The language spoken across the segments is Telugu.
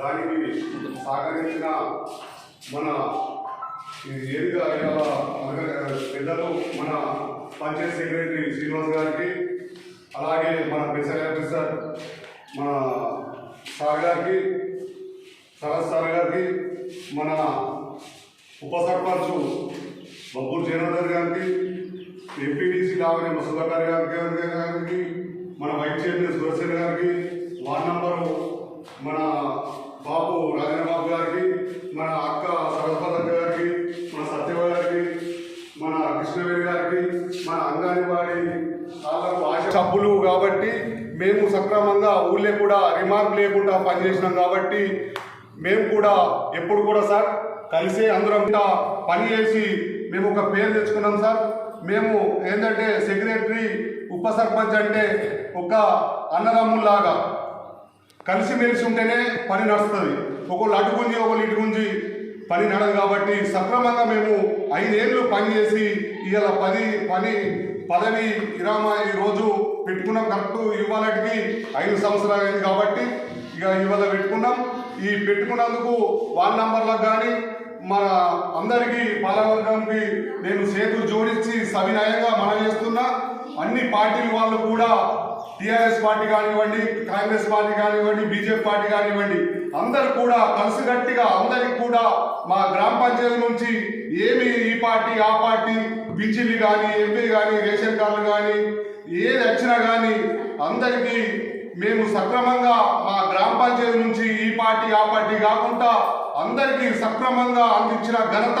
దానికి సహకరించిన మన ఏదిగా పెద్దలు మన పంచాయత్ సెక్రటరీ శ్రీనివాస్ గారికి అలాగే మన పెసర్ ఆఫీసర్ మన సార్ గారికి సరస్ సార్ గారికి మన ఉప సర్పంచ్ బబ్బూర్ జయనాథర్ గారికి ఎంపీటీసీ కావాలి మసుదాకర్ గారికి గారికి మన వైస్ చైర్మన్ సురసేన్ గారికి వార్డ్ నంబరు మన అంగన్వాడి వాళ్ళకు సబ్బులు కాబట్టి మేము సక్రమంగా ఊళ్ళో కూడా రిమార్క్ లేకుండా పనిచేసినాం కాబట్టి మేము కూడా ఎప్పుడు కూడా సార్ కలిసి అందరం కూడా పని చేసి మేము ఒక పేరు తెచ్చుకున్నాం సార్. మేము ఏంటంటే సెక్రటరీ ఉప సర్పంచ్ అంటే ఒక అన్నదమ్ముల్లాగా కలిసిమెలిసి ఉంటేనే పని నడుస్తుంది. ఒకళ్ళు అటు గుంజి ఒకళ్ళు ఇటు గుంజి పని నడదు కాబట్టి సక్రమంగా మేము ఐదేళ్ళు పని చేసి ఇవాళ పది పని పదవి విరామ ఈరోజు రోజు పెట్టుకున్నాం కరెక్ట్ ఇవ్వాలకి ఐదు సంవత్సరాలు అయింది కాబట్టి ఇక ఇవాళ పెట్టుకున్నాం. ఈ పెట్టుకున్నందుకు వార్డ్ నంబర్లకు కానీ మన అందరికీ పాలవర్గానికి నేను సేతు జోడించి సవినయంగా మనం చేస్తున్నా. అన్ని పార్టీలు వాళ్ళు కూడా టిఆర్ఎస్ పార్టీ కానివ్వండి కాంగ్రెస్ పార్టీ కానివ్వండి బీజేపీ పార్టీ కానివ్వండి అందరు కూడా కలిసికట్టుగా అందరికి కూడా మా గ్రామ పంచాయతీ నుంచి ఏమి ఈ పార్టీ ఆ పార్టీ పింఛన్లు కానీ ఎంపీ కానీ రేషన్ కార్డులు కానీ ఏది వచ్చినా కానీ అందరికీ మేము సక్రమంగా మా గ్రామ పంచాయతీ నుంచి ఈ పార్టీ ఆ పార్టీ కాకుండా అందరికీ సక్రమంగా అందించిన ఘనత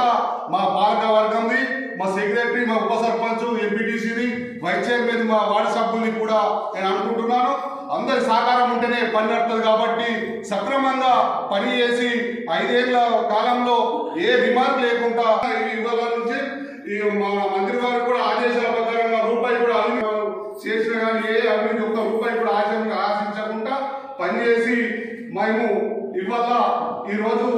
మా పాలకవర్గంది. మా సెక్రటరీ మా ఉప సర్పంచ్ ఎంపీటీసీని వైస్ చైర్మన్ మా వార్డు సభ్యుల్ని కూడా నేను అనుకుంటున్నాను. అందరి సహకారం ఉంటేనే పని నడుతుంది కాబట్టి సక్రమంగా పని చేసి ఐదేళ్ళ కాలంలో ఏ రిమార్క్ లేకుండా ఈ ఇవాళ నుంచి ఈ మా మంత్రి గారు కూడా ఆదేశాల ప్రకారంగా రూపాయి కూడా చేసిన కానీ ఏ అభివృద్ధి ఒక్క రూపాయి కూడా ఆశ ఆశించకుండా పనిచేసి మేము ఇవాళ ఈరోజు